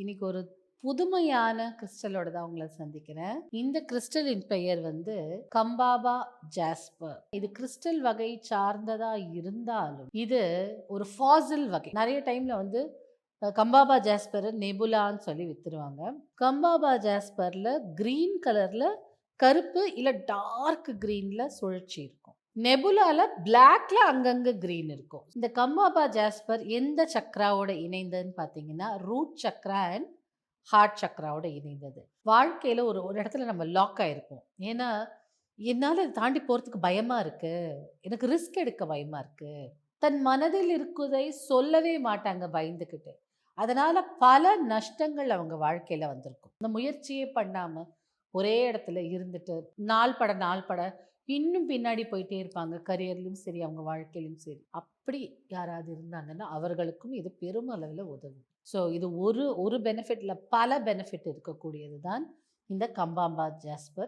இன்னைக்கு ஒரு புதுமையான கிறிஸ்டலோட தான் உங்களை சந்திக்கிறேன். இந்த கிறிஸ்டலின் பெயர் வந்து கம்பாபா ஜாஸ்பர். இது கிறிஸ்டல் வகை சார்ந்ததா இருந்தாலும் இது ஒரு ஃபாசில் வகை. நிறைய டைம்ல வந்து கம்பாபா ஜாஸ்பர் நெபுலான்னு சொல்லி வித்துருவாங்க. கம்பாபா ஜாஸ்பர்ல கிரீன் கலர்ல கருப்பு இல்லை டார்க் க்ரீனில் சுழற்சி இருக்கும். நெபுலால பிளாக்ல அங்கங்க கிரீன் இருக்கும். இந்த கம்மாபா ஜாஸ்பர் எந்த சக்ராவோட இணைந்ததுன்னு பார்த்தீங்கன்னா ரூட் சக்ரா அண்ட் ஹார்ட் சக்ராவோட இணைந்தது. வாழ்க்கையில ஒரு ஒரு இடத்துல நம்ம லாக் ஆயிருப்போம். ஏன்னா என்னால் இதை தாண்டி போகிறதுக்கு பயமா இருக்கு. எனக்கு ரிஸ்க் எடுக்க பயமா இருக்கு. தன் மனதில் இருக்குதை சொல்லவே மாட்டாங்க பயந்துக்கிட்டு அதனால பல நஷ்டங்கள் அவங்க வாழ்க்கையில வந்திருக்கும். இந்த முயற்சியே பண்ணாம ஒரே இடத்துல இருந்துட்டு நாள் பட நாள் பட இன்னும் பின்னாடி போயிட்டே இருப்பாங்க. கரியர்லையும் சரி அவங்க வாழ்க்கையிலும் சரி. அப்படி யாராவது இருந்தாங்கன்னா அவர்களுக்கும் இது பெருமளவில் உதவும். ஸோ இது ஒரு ஒரு பெனிஃபிட்ல பல பெனிஃபிட் இருக்கக்கூடியது தான் இந்த கம்பாம்பா ஜாஸ்பர்